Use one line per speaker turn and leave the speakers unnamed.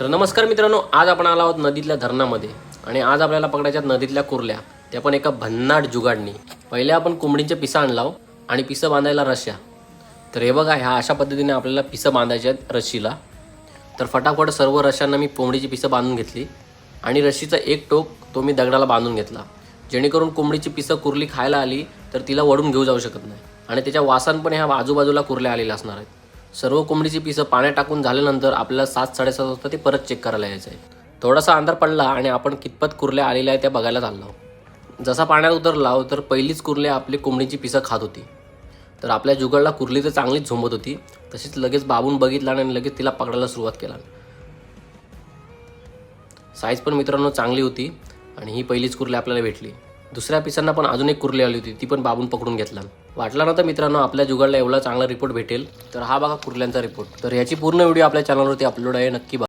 तर नमस्कार मित्रांनो आज आपण आलो आहोत नदीतल्या धरणामध्ये. आणि आज आपल्याला पकडायच्या नदीतल्या कुर्ल्या. त्या पण एका भन्नाट जुगाडणी. पहिले आपण कोंबडीचे पिसं आणलाव आणि पिसं बांधायला रश्या तर हे बघा ह्या अशा पद्धतीने आपल्याला पिसं बांधायचे आहेत रशीला तर फटाफट सर्व रश्यांना मी कोंबडीची पिसं बांधून घेतली. आणि रशीचा एक टोक तो मी दगडाला बांधून घेतला. जेणेकरून कोंबडीची पिसं कुर्ली खायला आली तर तिला वडून घेऊ जाऊ शकत नाही. आणि त्याच्या वासान पण ह्या आजूबाजूला कुर्ल्या आलेल्या असणार आहेत. सर्व कोंबडीची पिसं पाण्यात टाकून झाल्यानंतर आपल्याला सात साडेसात वाजता ते परत चेक करायला यायचं आहे. थोडासा अंधार पडला आणि आपण कितपत कुर्ल्या आलेल्या आहेत त्या बघायला चाललो. जसा पाण्यात उतरला तर पहिलीच कुर्ल्या आपली कोंबडीची पिसं खात होती. तर आपल्या जुगडला कुर्ली तर चांगलीच झोंबत होती. तशीच लगेच बाबून बघितला आणि लगेच तिला पकडायला सुरुवात केला. साईज पण मित्रांनो चांगली होती आणि ही पहिलीच कुर्ली आपल्याला भेटली. दुसऱ्या पिसांना पण अजून एक कुर्ली आली होती ती पण बाबून पकडून घेतला. वाटला ना तर मित्रांनो आपल्या जुगाडला एवढा चांगला रिपोर्ट भेटेल तर हा बघा कुर्ल्यांचा रिपोर्ट तर याची पूर्ण व्हिडिओ आपल्या चॅनलवरती अपलोड आहे नक्की